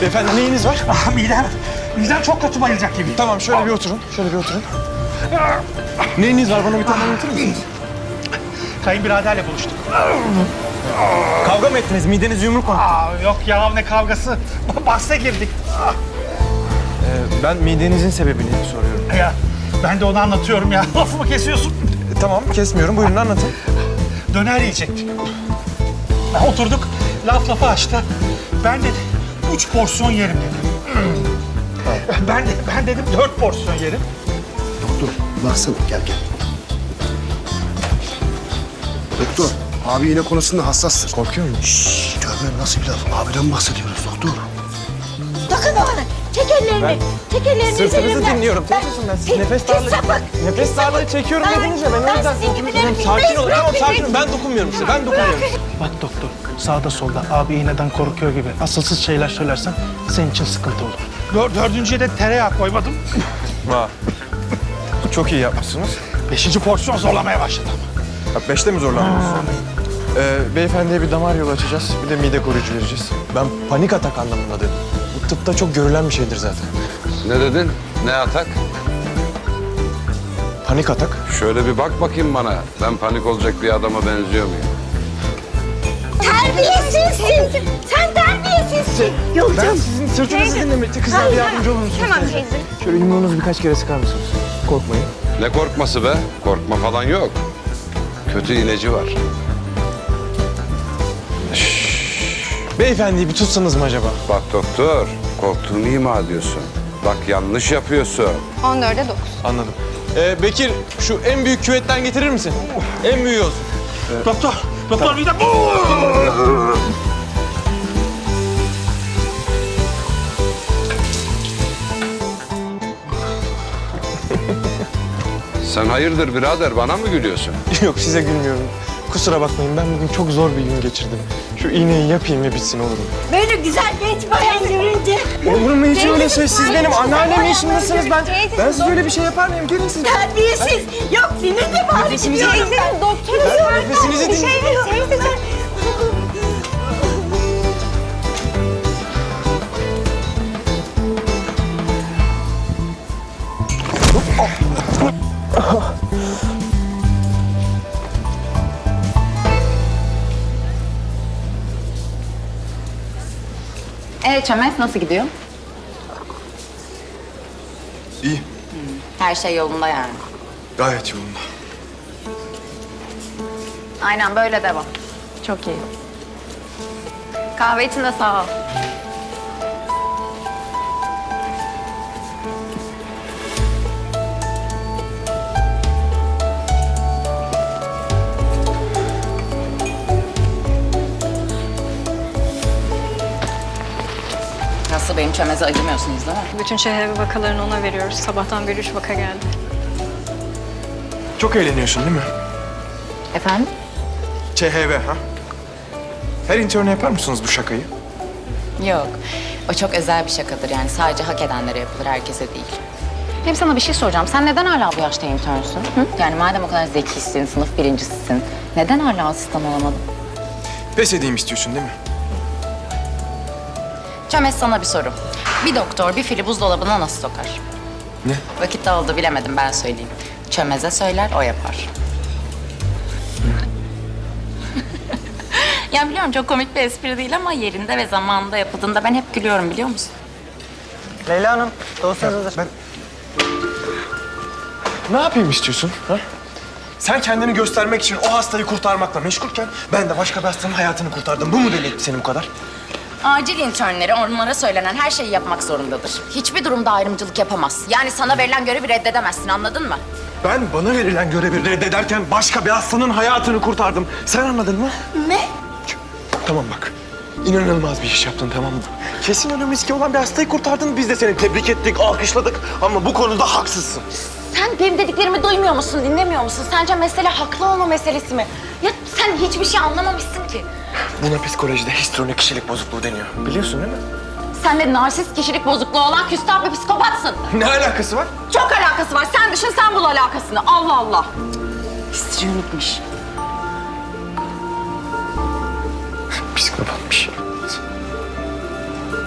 Beyefendi neyiniz var? Ah, midem, midem çok kötü bayılacak gibi. Tamam şöyle bir oturun. Şöyle bir oturun. Neyiniz var bana bir tane anlatır mısınız? Kayınbiraderle buluştuk. Kavga mı ettiniz? Mideniz yumruk mu? Aa, yok ya ne kavgası. Bahse girdik. Ee, ben midenizin sebebini soruyorum. Ya ben de onu anlatıyorum ya. Lafımı kesiyorsun. Tamam kesmiyorum. Buyurun anlatın. Döner yiyecektik. Oturduk, laf lafa açtı. Ben dedim, üç porsiyon yerim dedim. Ben de, ben dedim dört porsiyon yerim. Doktor baksana gel gel. Doktor abi yine konusunda hassassın. Korkuyor musun? Şşş tövbe nasıl bir laf? Abiden bahsediyoruz doktor. Ellerini. Çek ellerini Sırtınızı üzerimden. dinliyorum. Tek musun ben? Siz Pis- nefes pis darlığı... sapık. Nefes darlığı çekiyorum Ben- dediniz ya. Ben, o ben yüzden... sizin gibileri Tamam, bilmez, sakin olun. Tamam sakin olun. Ben dokunmuyorum size. Ben dokunmuyorum. Bak doktor, sağda solda abi iğneden korkuyor gibi asılsız şeyler söylersen senin için sıkıntı olur. Dör, dördüncüye de tereyağı koymadım. Ha. Çok iyi yapmışsınız. Beşinci porsiyon zorlamaya başladım. Ha, beşte mi zorlandınız? Ee, beyefendiye bir damar yolu açacağız. Bir de mide koruyucu vereceğiz. Ben panik atak anlamında dedim. Bu tıpta çok görülen bir şeydir zaten. Ne dedin? Ne atak? Panik atak. Şöyle bir bak bakayım bana. Ben panik olacak bir adama benziyor muyum? Terbiyesizsin. Sen terbiyesizsin. Yolcum. sizin sırtınızı dinlemekte kızlar bir yardımcı olur musunuz? Tamam teyze. Şöyle yumruğunuzu birkaç kere sıkar mısınız? Korkmayın. Ne korkması be? Korkma falan yok. Kötü ilacı var. Beyefendiyi bir tutsanız mı acaba? Bak doktor, korktuğunu ima ediyorsun. Bak yanlış yapıyorsun. 14'e 9. Anladım. Ee, Bekir şu en büyük küvetten getirir misin? En büyüğü olsun. Doktor, doktor midem... Sen hayırdır birader bana mı gülüyorsun? Yok size gülmüyorum. Kusura bakmayın ben bugün çok zor bir gün geçirdim. Şu iğneyi yapayım ve bitsin olur mu? Böyle güzel genç bayan görünce Olur mu hiç öyle şey? Siz benim ay, anneannem ay, yaşındasınız. Ben, ben size öyle bir şey yapar mıyım? Gelin siz. terbiyesiz. Yok dinle de bari Nefesinizi- gidiyorum ben. Doktorum. Nefesinizi Bir şey dinle. teyzeciğim. Evet Çömez nasıl gidiyor? İyi. Her şey yolunda yani. Gayet yolunda. Aynen böyle devam. Çok iyi. Kahve için de sağ ol. Nasıl benim çömeze acımıyorsunuz değil mi? Bütün şehir vakalarını ona veriyoruz. Sabahtan beri üç vaka geldi. Çok eğleniyorsun değil mi? Efendim? ÇHV ha? Her interne yapar mısınız bu şakayı? Yok. O çok özel bir şakadır yani. Sadece hak edenlere yapılır, herkese değil. Hem sana bir şey soracağım. Sen neden hala bu yaşta internsün? Hı? Yani madem o kadar zekisin, sınıf birincisisin. Neden hala asistan olamadın? Pes edeyim istiyorsun değil mi? Çömez sana bir soru. Bir doktor bir fili buzdolabına nasıl sokar? Ne? Vakit dağıldı bilemedim ben söyleyeyim. Çömez'e söyler o yapar. ya biliyorum çok komik bir espri değil ama yerinde ve zamanında yapıldığında ben hep gülüyorum biliyor musun? Leyla Hanım, dosyanız hazır. Ben... Ne yapayım istiyorsun? Ha? Sen kendini göstermek için o hastayı kurtarmakla meşgulken ben de başka bir hastanın hayatını kurtardım. Bu mu deli etti seni bu kadar? Acil internleri onlara söylenen her şeyi yapmak zorundadır. Hiçbir durumda ayrımcılık yapamaz. Yani sana verilen görevi reddedemezsin anladın mı? Ben bana verilen görevi reddederken başka bir hastanın hayatını kurtardım. Sen anladın mı? Ne? Tamam bak. İnanılmaz bir iş yaptın tamam mı? Kesin ölüm riski olan bir hastayı kurtardın. Biz de seni tebrik ettik, alkışladık. Ama bu konuda haksızsın. Sen benim dediklerimi duymuyor musun, dinlemiyor musun? Sence mesele haklı olma meselesi mi? Ya sen hiçbir şey anlamamışsın ki. Buna psikolojide histrionik kişilik bozukluğu deniyor. Biliyorsun değil mi? Sen de narsist kişilik bozukluğu olan küstah bir psikopatsın. Ne alakası var? Çok alakası var. Sen düşün sen bul alakasını. Allah Allah. Histrionikmiş. Psikopatmış.